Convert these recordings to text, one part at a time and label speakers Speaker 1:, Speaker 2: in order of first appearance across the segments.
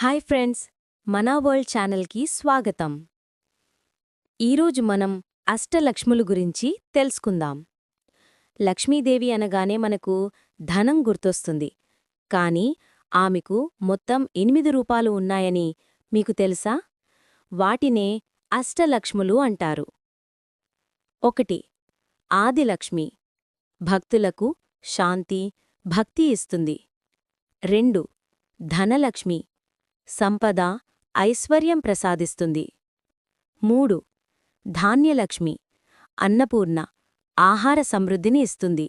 Speaker 1: Hi friends మనా world ఛానల్కి స్వాగతం. ఈరోజు మనం అష్టలక్ష్ములు గురించి తెలుసుకుందాం. లక్ష్మీదేవి అనగానే మనకు ధనం గుర్తొస్తుంది. కాని ఆమెకు మొత్తం ఎనిమిది రూపాలు ఉన్నాయని మీకు తెలుసా? వాటినే అష్టలక్ష్ములు అంటారు. ఒకటి ఆదిలక్ష్మి. భక్తులకు శాంతి భక్తి ఇస్తుంది. రెండు ధనలక్ష్మి. సంపద ఐశ్వర్యం ప్రసాదిస్తుంది. మూడు ధాన్యలక్ష్మి అన్నపూర్ణ ఆహార సమృద్ధిని ఇస్తుంది.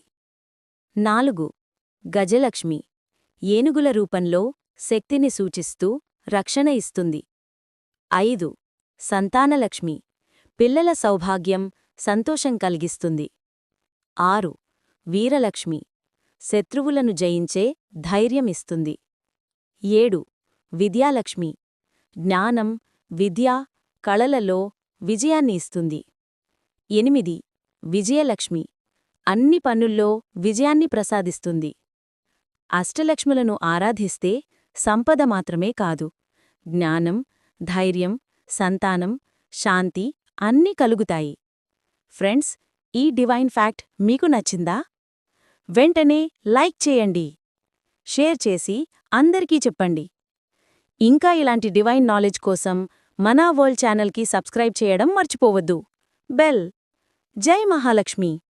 Speaker 1: నాలుగు గజలక్ష్మి ఏనుగుల రూపంలో శక్తిని సూచిస్తూ రక్షణ ఇస్తుంది. ఐదు సంతానలక్ష్మి పిల్లల సౌభాగ్యం సంతోషం కలిగిస్తుంది. ఆరు వీరలక్ష్మి శత్రువులను జయించే ధైర్యమిస్తుంది ఏడు విద్యాలక్ష్మి. జ్ఞానం విద్య కళలలో విజయాన్ని ఇస్తుంది. ఎనిమిది. విజయలక్ష్మి. అన్ని పనుల్లో విజయాన్ని ప్రసాదిస్తుంది. అష్టలక్ష్ములను ఆరాధిస్తే సంపద మాత్రమే కాదు. జ్ఞానం ధైర్యం సంతానం శాంతి అన్నీ కలుగుతాయి. ఫ్రెండ్స్ ఈ డివైన్ ఫ్యాక్ట్ మీకు నచ్చిందా? వెంటనే లైక్ చేయండి. షేర్ చేసి అందరికీ చెప్పండి. ఇంకా ఇలాంటి డివైన్ నాలెడ్జ్ కోసం మనా వరల్డ్ ఛానల్కి సబ్స్క్రైబ్ చేయడం మర్చిపోవద్దు. బెల్. జై మహాలక్ష్మి.